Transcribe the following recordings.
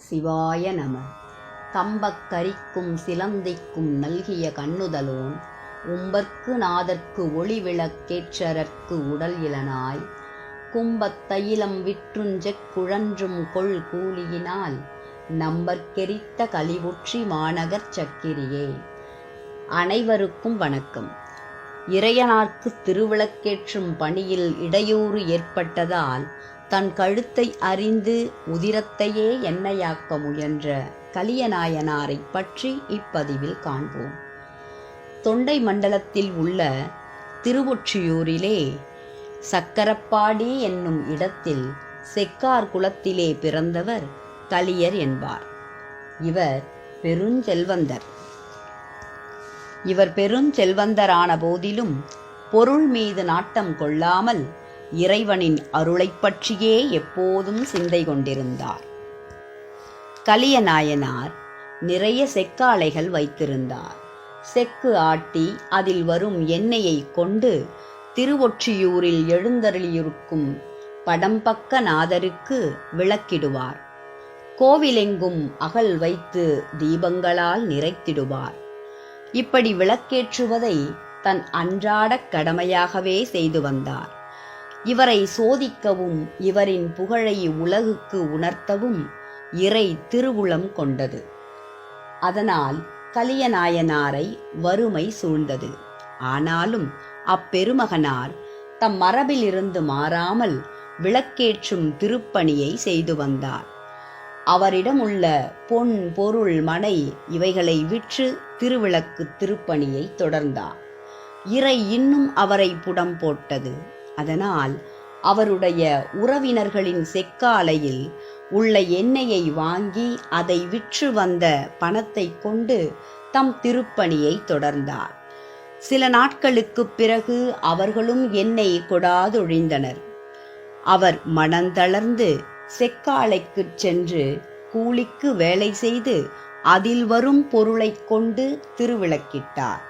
சிவாய நம. கம்பக்கரிக்கும் சிலந்திக்கும் நல்கிய கண்ணுதலோன் உம்பர்க்கு நாதற்கு ஒளி விளக்கேற்றரற்கு உடல் இளனாய் கும்பத்தையிலம் விற்றுஞ்செக் குழன்றும் கொள் கூலியினால் நம்பற்கெரித்த கலிவுற்றி மாநகர் சக்கிரியே. அனைவருக்கும் வணக்கம். இறையனார்க்கு திருவிளக்கேற்றும் பணியில் இடையூறு ஏற்பட்டதால் தன் கழுத்தை அறிந்து உதிரத்தையே எண்ணெயாக்க முயன்ற கலியநாயனாரைப் பற்றி இப்பதிவில் காண்போம். தொண்டை மண்டலத்தில் உள்ள திருவொற்றியூரிலே சக்கரப்பாடி என்னும் இடத்தில் செக்கார் குலத்திலே பிறந்தவர் கலியர் என்பார். இவர் பெருஞ்செல்வந்தர். இவர் பெருஞ்செல்வந்தரான போதிலும் பொருள் மீது நாட்டம் கொள்ளாமல் இறைவனின் அருளைப் பற்றியே எப்போதும் சிந்தை கொண்டிருந்தார். கலியநாயனார் நிறைய செக்காலைகள் வைத்திருந்தார். செக்கு ஆட்டி அதில் வரும் எண்ணெயை கொண்டு திருவொற்றியூரில் எழுந்தருளியிருக்கும் படம்பக்க நாதருக்கு விளக்கிடுவார். கோவிலெங்கும் அகல் வைத்து தீபங்களால் நிறைத்திடுவார். இப்படி விளக்கேற்றுவதை தன் அன்றாடக் கடமையாகவே செய்து வந்தார். இவரை சோதிக்கவும் இவரின் புகழை உலகுக்கு உணர்த்தவும் இறை திருவுளம் கொண்டது. அதனால் கலியநாயனாரை வறுமை சூழ்ந்தது. ஆனாலும் அப்பெருமகனார் தம் மரபிலிருந்து மாறாமல் விளக்கேற்றும் திருப்பணியை செய்து வந்தார். அவரிடம் உள்ள பொன் பொருள் மனை இவைகளை விற்று திருவிளக்கு திருப்பணியை தொடர்ந்தார். இறை இன்னும் அவரை புடம் போட்டது. அதனால் அவருடைய உறவினர்களின் செக்காலையில் உள்ள எண்ணெயை வாங்கி அதை விற்று வந்த பணத்தை கொண்டு தம் திருப்பணியை தொடர்ந்தார். சில நாட்களுக்குப் பிறகு அவர்களும் எண்ணெய் கொடாதொழிந்தனர். அவர் மனந்தளர்ந்து செக்காலைக்குச் சென்று கூலிக்கு வேலை செய்து அதில் வரும் பொருளைக் கொண்டு திருவிளக்கிட்டார்.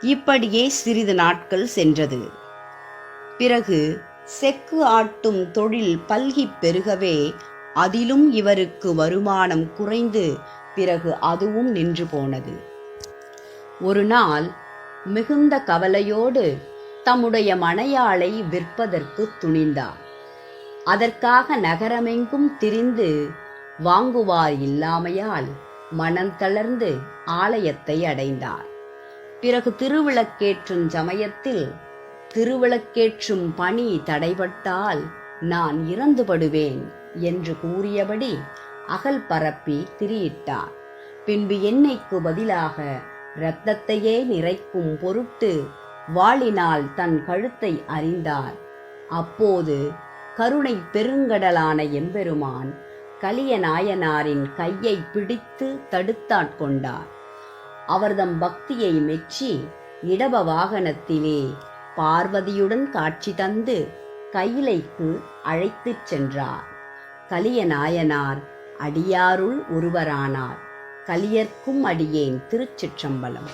இப்படியே சிறிது நாட்கள் சென்றது. பிறகு செக்கு ஆட்டும் தொழில் பல்கிப் பெருகவே அதிலும் இவருக்கு வருமானம் குறைந்து பிறகு அதுவும் நின்று போனது. ஒரு நாள் மிகுந்த கவலையோடு தம்முடைய மனையாளை விற்பதற்கு துணிந்தார் அதற்காக நகரமெங்கும் திரிந்து வாங்குவார் இல்லாமையால் மனம் தளர்ந்து ஆலயத்தை அடைந்தார். பிறகு திருவிளக்கேற்றும் சமயத்தில் திருவிளக்கேற்றும் பணி தடைபட்டால் நான் இறந்துபடுவேன் என்று கூறியபடி அகல் பரப்பி திரியிட்டார். பின்பு எண்ணெய்க்கு பதிலாக இரத்தத்தையே நிறைக்கும் பொருட்டு வாளினால் தன் கழுத்தை அறிந்தார். அப்போது கருணை பெருங்கடலான எம்பெருமான் கலியநாயனாரின் கையை பிடித்து தடுத்தாட்கொண்டார் அவர்தம் பக்தியை மெச்சி இடப வாகனத்திலே பார்வதியுடன் காட்சி தந்து கையிலைக்கு அழைத்துச் சென்றார். கலியநாயனார் அடியாருள் ஒருவரானார். கலியர்க்கும் அடியேன் திருச்சிற்றம்பலம்.